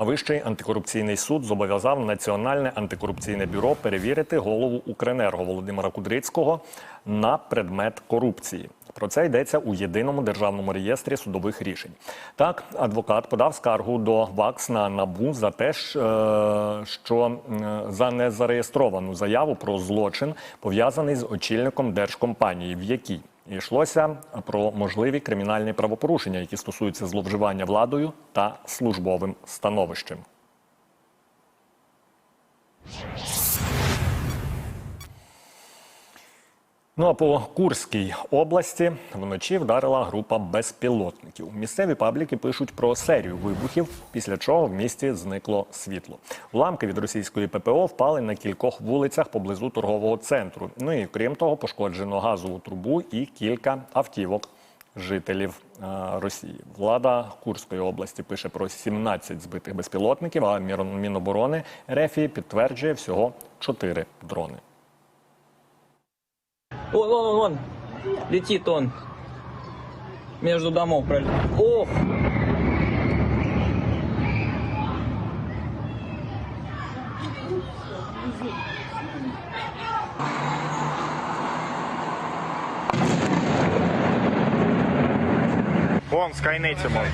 А Вищий антикорупційний суд зобов'язав Національне антикорупційне бюро перевірити голову Укренерго Володимира Кудрицького на предмет корупції. Про це йдеться у єдиному державному реєстрі судових рішень. Так, адвокат подав скаргу до ВАКС на набу за те, е, що за незареєстровану заяву про злочин пов'язаний з очільником держкомпанії, в якій йшлося про можливі кримінальні правопорушення, які стосуються зловживання владою та службовим становищем. Ну а по Курській області вночі вдарила група безпілотників. Місцеві пабліки пишуть про серію вибухів, після чого в місті зникло світло. Уламки від російської ППО впали на кількох вулицях поблизу торгового центру. Ну і крім того, пошкоджено газову трубу і кілька автівок жителів е, Росії. Влада Курської області пише про 17 збитих безпілотників, а Міноборони РФ підтверджує всього 4 дрони. Вон, вон, вон, вон. Летит он. Между домов пролетел. Ох! Вон в Скайнете мой.